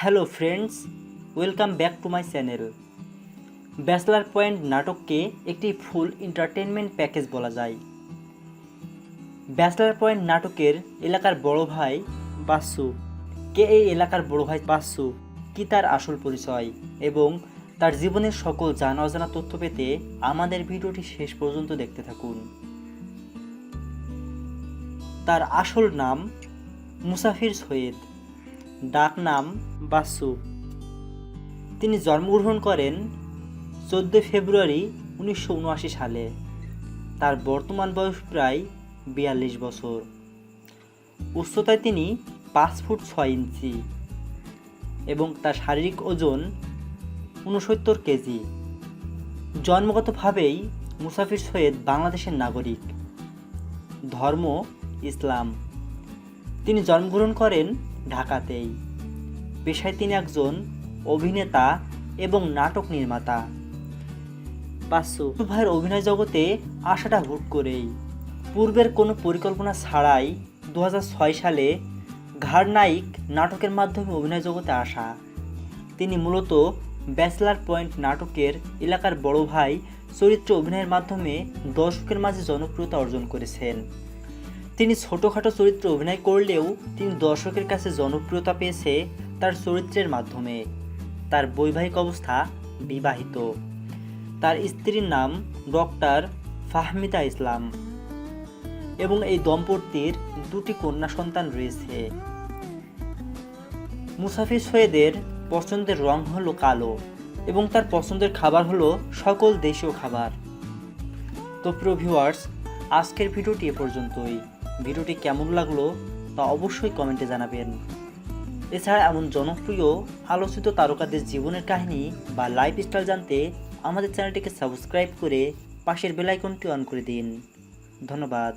Hello friends welcome back to my channel bachelor point নাটককে একটি full entertainment package বলা যায়। Bachelor point নাটকের এলাকার বড় ভাই বাসু। কে এই এলাকার বড় ভাই বাসু? কি তার আসল পরিচয়? এবং তার জীবনের সকল জানা অজানা তথ্য পেতে আমাদের ভিডিওটি শেষ পর্যন্ত দেখতে থাকুন। তার আসল নাম মুসাফির সৈয়দ। ডাক নাম বাসু। তিনি জন্মগ্রহণ করেন চোদ্দ ফেব্রুয়ারি উনিশশো উনআশি সালে। তার বর্তমান বয়স প্রায় বিয়াল্লিশ বছর। উচ্চতায় তিনি পাঁচ ফুট ছয় ইঞ্চি এবং তার শারীরিক ওজন উনসত্তর কেজি। জন্মগতভাবেই মুসাফির সৈয়দ বাংলাদেশের নাগরিক। ধর্ম, ইসলাম। তিনি জন্মগ্রহণ করেন ঢাকাতেই। পেশায় তিনি একজন অভিনেতা এবং নাটক নির্মাতা। পাঁচশো ভাইয়ের অভিনয় জগতে আশাটা হুট করেই। পূর্বের কোনো পরিকল্পনা ছাড়াই দু হাজার ছয় সালে ঘাড় নায়িক নাটকের মাধ্যমে অভিনয় জগতে আসা। তিনি মূলত ব্যাচলার পয়েন্ট নাটকের এলাকার বড় ভাই চরিত্রে অভিনয়ের মাধ্যমে দর্শকের মাঝে জনপ্রিয়তা অর্জন করেছেন। তিনি ছোটোখাটো চরিত্রে অভিনয় করলেও তিনি দর্শকের কাছে জনপ্রিয়তা পেয়েছে তার চরিত্রের মাধ্যমে। তার বৈবাহিক অবস্থা বিবাহিত। তার স্ত্রীর নাম ডক্টর ফাহমিদা ইসলাম এবং এই দম্পতির দুটি কন্যা সন্তান রয়েছে। মুসাফির সৈয়দের পছন্দের রং হলো কালো এবং তার পছন্দের খাবার হলো সকল দেশীয় খাবার। তো প্রিয় আজকের ভিডিওটি এ পর্যন্তই। ভিডিওটি কেমন লাগল তা অবশ্যই কমেন্টে জানাবেন। এছাড়া এমন জনপ্রিয়, আলোচিত তারকাদের জীবনের কাহিনী বা লাইফস্টাইল জানতে আমাদের চ্যানেলটিকে সাবস্ক্রাইব করে পাশের বেলাইকনটি অন করে দিন। ধন্যবাদ।